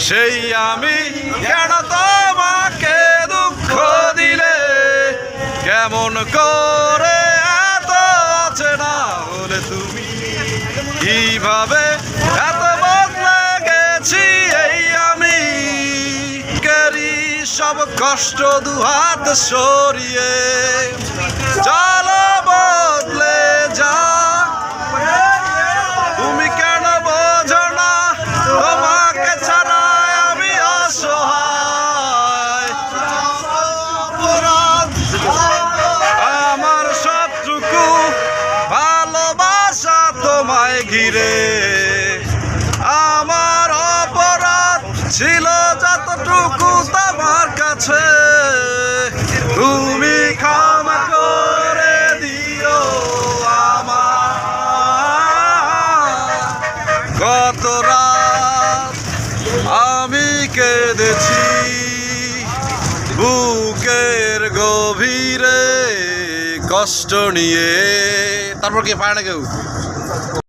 সেই আমি কেন তোমাকে দুঃখ দিলে? কেমন করে এত আছে না হলে তুমি? কীভাবে এত বদলে গেছি এই আমি? কেরি সব কষ্ট দুহাত সরিয়ে? ঘিরে। আমার অপরাধ ছিল যতটুকু তোমার কাছে। তুমি ক্ষমা করে দিও আমার কত রাত আমি কেঁদেছি বুকের গভীরে কষ্ট নিয়ে। তারপর কি পায় না কেউ?